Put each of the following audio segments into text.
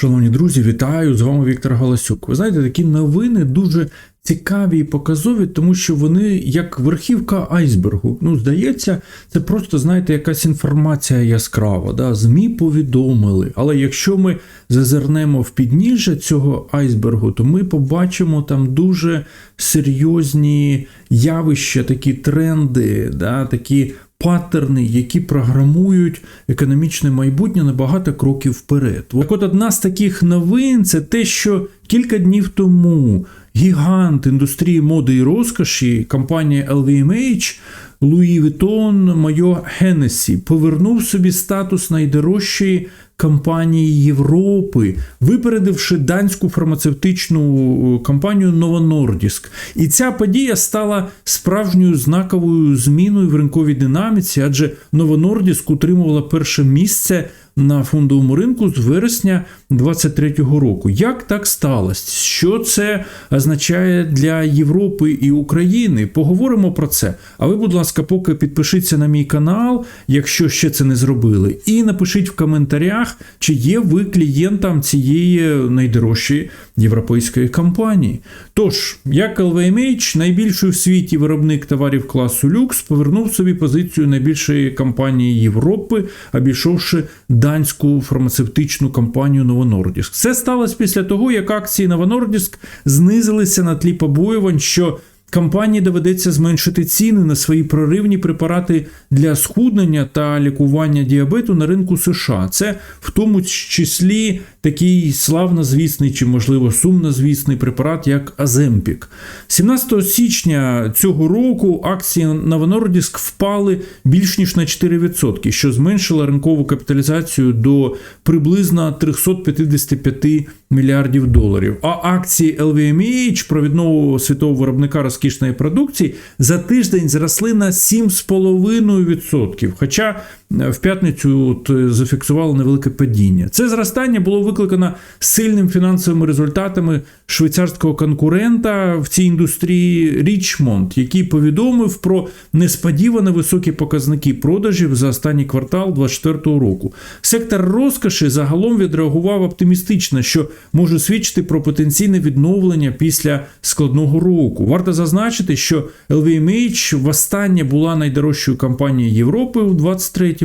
Шановні друзі, вітаю! З вами Віктор Галасюк. Ви знаєте, такі новини дуже цікаві і показові, тому що вони як верхівка айсбергу. Ну, здається, це просто, знаєте, якась інформація яскрава. Да? ЗМІ повідомили. Але якщо ми зазирнемо в підніжжя цього айсбергу, то ми побачимо там дуже серйозні явища, такі тренди, да? такі паттерни, які програмують економічне майбутнє на багато кроків вперед. Так от одна з таких новин це те, що кілька днів тому гігант індустрії моди і розкоші, компанія LVMH, Луї Вітон Майо Генесі повернув собі статус найдорожчої компанії Європи, випередивши данську фармацевтичну компанію Новонордіск. І ця подія стала справжньою знаковою зміною в ринковій динаміці, адже Новонордіск утримувала перше місце на фондовому ринку з вересня 2023 року. Як так сталося? Що це означає для Європи і України? Поговоримо про це. А ви, будь ласка, поки підпишіться на мій канал, якщо ще це не зробили, і напишіть в коментарях, чи є ви клієнтом цієї найдорожчої європейської компанії. Тож, як LVMH, найбільший в світі виробник товарів класу люкс, повернув собі позицію найбільшої компанії Європи, обійшовши данську фармацевтичну компанію Новонордіск. Це сталося після того, як акції Новонордіск знизилися на тлі побоювань, що Компанії доведеться зменшити ціни на свої проривні препарати для схуднення та лікування діабету на ринку США. Це в тому числі такий славнозвісний чи, можливо, сумнозвісний препарат, як Аземпік. 17 січня цього року акції Nordisk впали більш ніж на 4%, що зменшило ринкову капіталізацію до приблизно 355 мільярдів доларів. А акції LVMH, провідного світового виробника розкішної продукції, за тиждень зросли на 7,5%. Хоча в п'ятницю от зафіксували невелике падіння. Це зростання було викликано сильним фінансовими результатами швейцарського конкурента в цій індустрії Річмонд, який повідомив про несподівано високі показники продажів за останній квартал 2024 року. Сектор розкоші загалом відреагував оптимістично, що може свідчити про потенційне відновлення після складного року. Варто зазначити, що LVMH востаннє була найдорожчою компанією Європи у 2023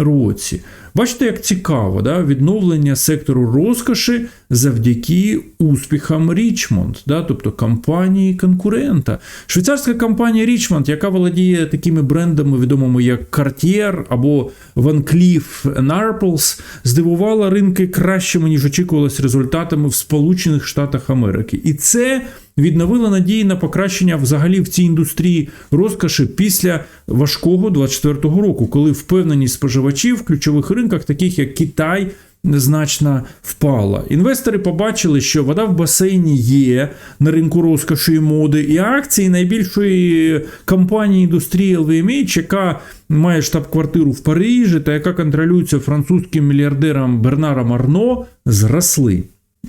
році. Бачите, як цікаво, да? відновлення сектору розкоші завдяки успіхам Річмонд, да? тобто компанії конкурента. Швейцарська компанія Річмонд, яка володіє такими брендами, відомими як Cartier або Van Cleef Arpels, здивувала ринки кращими, ніж очікувалось результатами в Сполучених Штатах Америки. І це відновило надії на покращення взагалі в цій індустрії розкоші після важкого 24-го року, коли впевненість споживачів в ключових ринках, таких як Китай. Значно впала. Інвестори побачили, що вода в басейні є на ринку розкоші і моди, і акції найбільшої компанії індустрії LVMH, яка має штаб-квартиру в Парижі та яка контролюється французьким мільярдером Бернаром Арно, зросли.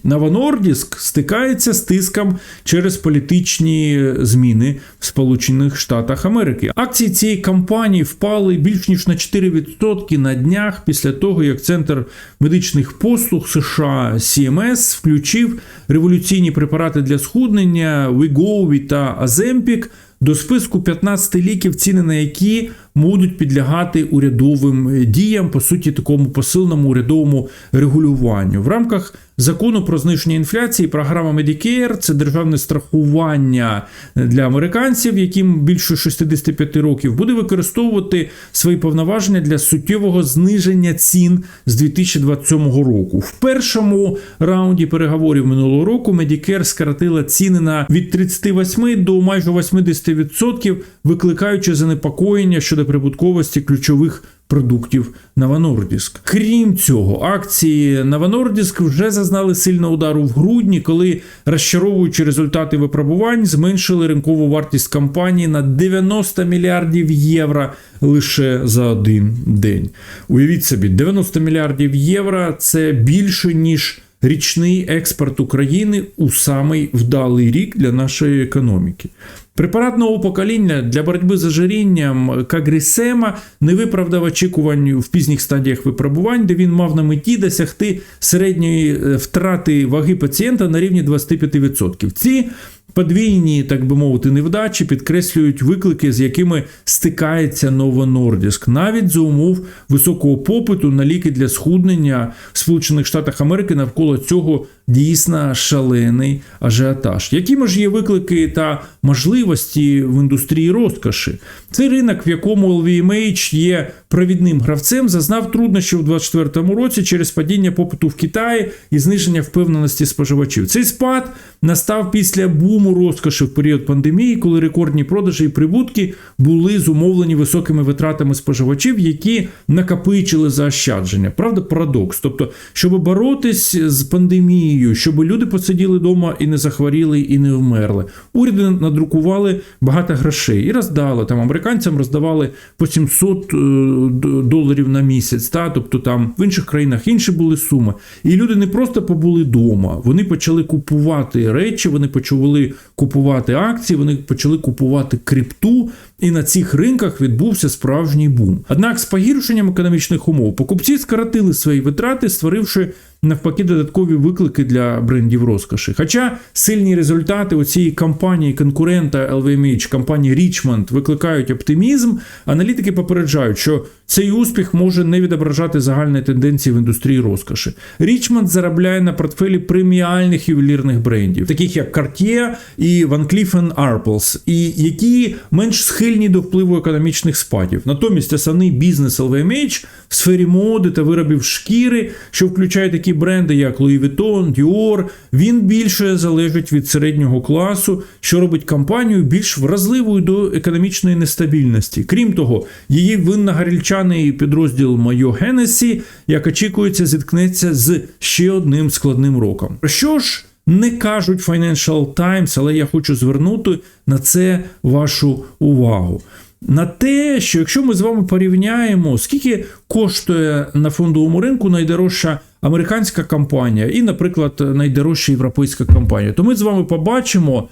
Новонордіск стикається з тиском через політичні зміни в Сполучених Штатах Америки. Акції цієї компанії впали більш ніж на 4% на днях після того, як Центр медичних послуг США CMS включив революційні препарати для схуднення Wegovy та Azempic до списку 15 ліків, ціни на які будуть підлягати урядовим діям, по суті, такому посильному урядовому регулюванню в рамках закону про зниження інфляції. Програма Medicare – це державне страхування для американців, яким більше 65 років, буде використовувати свої повноваження для суттєвого зниження цін з 2027 року. В першому раунді переговорів минулого року Medicare скоротила ціни на від 38 до майже 80%, викликаючи занепокоєння щодо прибутковості ключових продуктів Новонордіск. Крім цього, акції Новонордіск вже зазнали сильного удару в грудні, коли, розчаровуючи результати випробувань, зменшили ринкову вартість компанії на 90 мільярдів євро лише за один день. Уявіть собі, 90 мільярдів євро це більше ніж. Річний експорт України у самий вдалий рік для нашої економіки. Препарат нового покоління для боротьби з ожирінням Кагрісема не виправдав очікувань в пізніх стадіях випробувань, де він мав на меті досягти середньої е, втрати ваги пацієнта на рівні 25%. Ці Подвійні, так би мовити, невдачі підкреслюють виклики, з якими стикається Nordisk, навіть за умов високого попиту на ліки для схуднення в Сполучених Штатах Америки навколо цього дійсно шалений ажіотаж. Якими ж є виклики та можливості в індустрії розкоші? Цей ринок, в якому LVMH є провідним гравцем, зазнав труднощів у 2024 році через падіння попиту в Китаї і зниження впевненості споживачів. Цей спад настав після буму розкоші в період пандемії, коли рекордні продажі і прибутки були зумовлені високими витратами споживачів, які накопичили заощадження. Правда, парадокс. Тобто, щоб боротись з пандемією, щоб люди посиділи вдома і не захворіли, і не вмерли. Уряди надрукували багато грошей і роздали там американцям роздавали по 700 доларів на місяць. Та? Тобто там в інших країнах інші були суми. І люди не просто побули вдома, вони почали купувати речі, вони почали купувати акції, вони почали купувати крипту, і на цих ринках відбувся справжній бум. Однак з погіршенням економічних умов покупці скоротили свої витрати, створивши навпаки додаткові виклики для брендів розкоші. Хоча сильні результати у цієї кампанії конкурента LVMH, компанії Richmond, викликають оптимізм, аналітики попереджають, що цей успіх може не відображати загальної тенденції в індустрії розкоші. Richmond заробляє на портфелі преміальних ювелірних брендів, таких як Cartier і Van Cleef Arpels, і які менш схильні до впливу економічних спадів. Натомість основний бізнес LVMH в сфері моди та виробів шкіри, що включає такі бренди, як Louis Vuitton, Dior, він більше залежить від середнього класу, що робить компанію більш вразливою до економічної нестабільності. Крім того, її винно-гарільчаний підрозділ Майо Генесі, як очікується, зіткнеться з ще одним складним роком. Що ж? Не кажуть Financial Times, але я хочу звернути на це вашу увагу на те, що якщо ми з вами порівняємо, скільки коштує на фондовому ринку найдорожча американська компанія і, наприклад, найдорожча європейська компанія, то ми з вами побачимо.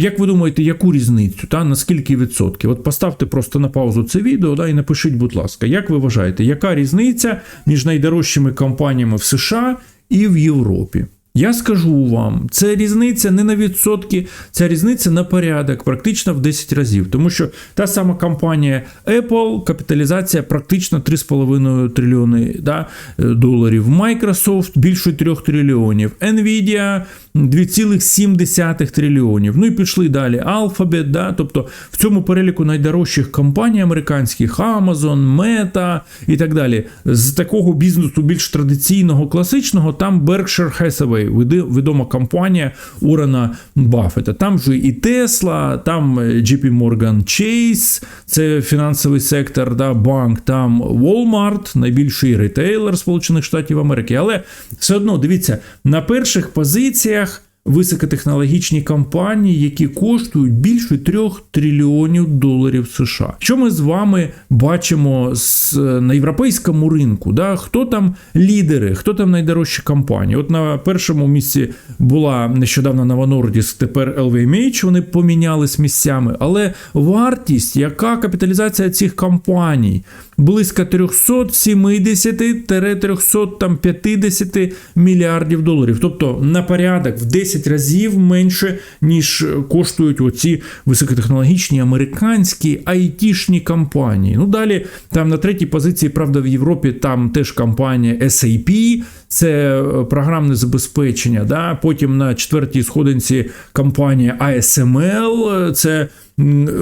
Як ви думаєте, яку різницю? Та на скільки відсотків? От поставте просто на паузу це відео да, і напишіть, будь ласка, як ви вважаєте, яка різниця між найдорожчими компаніями в США і в Європі? Я скажу вам, це різниця не на відсотки, це різниця на порядок, практично в 10 разів. Тому що та сама компанія Apple, капіталізація практично 3,5 трильйони да, доларів. Microsoft більше 3 трильйонів. Nvidia 2,7 трильйонів. Ну і пішли далі. Alphabet, да, тобто в цьому переліку найдорожчих компаній американських Amazon, Meta і так далі. З такого бізнесу більш традиційного, класичного, там Berkshire Hathaway, відома компанія Урана Баффета. Там же і Tesla, там JP Morgan Chase, це фінансовий сектор, да, банк, там Walmart, найбільший ретейлер Сполучених Штатів Америки. Але все одно дивіться, на перших позиціях високотехнологічні компанії, які коштують більше 3 трильйонів доларів США. Що ми з вами бачимо з, на європейському ринку? Да? Хто там лідери, хто там найдорожчі компанії? От на першому місці була нещодавно Nova Nordisk, тепер LVMH, вони помінялись місцями, але вартість, яка капіталізація цих компаній? Близько 370-350 мільярдів доларів. Тобто на порядок в 10 разів менше, ніж коштують оці високотехнологічні американські айтішні компанії. Ну далі там на третій позиції, правда, в Європі там теж компанія SAP, це програмне забезпечення. Да? Потім на четвертій сходинці компанія ASML, це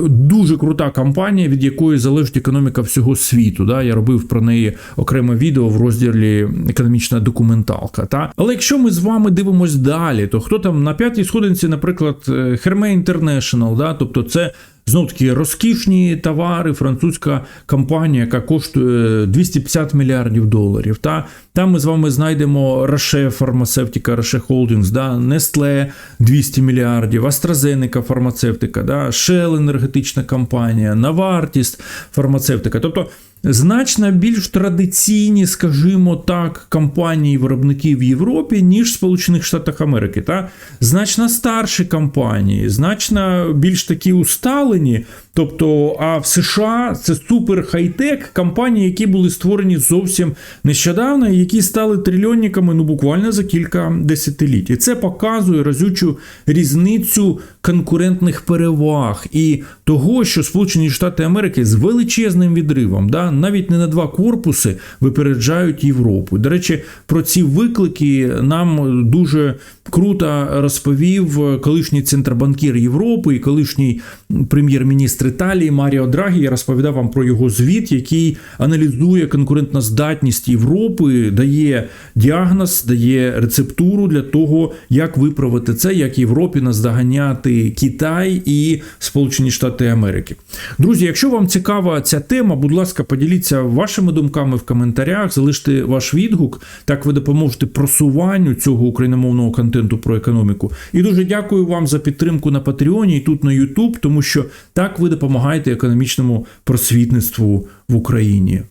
дуже крута компанія, від якої залежить економіка всього світу. Да? Я робив про неї окреме відео в розділі економічна документалка. Та? Але якщо ми з вами дивимось далі, то хто там на п'ятій сходинці, наприклад, Hermé International, да? тобто це Знов таки розкішні товари, французька компанія, яка коштує 250 мільярдів доларів. Та Там ми з вами знайдемо Roche фармацевтика, Roche Holdings, да, Nestle 200 мільярдів, AstraZeneca фармацевтика, да, Shell енергетична компанія, Novartis фармацевтика. Тобто значно більш традиційні, скажімо так, компанії виробники в Європі, ніж в Сполучених Штатах Америки. Та? Значно старші компанії, значно більш такі усталені. Тобто, а в США це супер хай-тек компанії, які були створені зовсім нещодавно, які стали трильйонниками ну буквально за кілька десятиліть. І це показує разючу різницю конкурентних переваг і того, що Сполучені Штати Америки з величезним відривом, да, навіть не на два корпуси випереджають Європу. До речі, про ці виклики нам дуже круто розповів колишній центробанкір Європи і колишній прем'єр-міністр Італії Маріо Драгі. Я розповідав вам про його звіт, який аналізує конкурентноздатність Європи, дає діагноз, дає рецептуру для того, як виправити це, як Європі наздоганяти Китай і Сполучені Штати Америки. Друзі, якщо вам цікава ця тема, будь ласка, поділіться вашими думками в коментарях, залиште ваш відгук. Так ви допоможете просуванню цього україномовного контенту про економіку. І дуже дякую вам за підтримку на Патреоні і тут на YouTube, тому що так ви допомагаєте економічному просвітництву в Україні.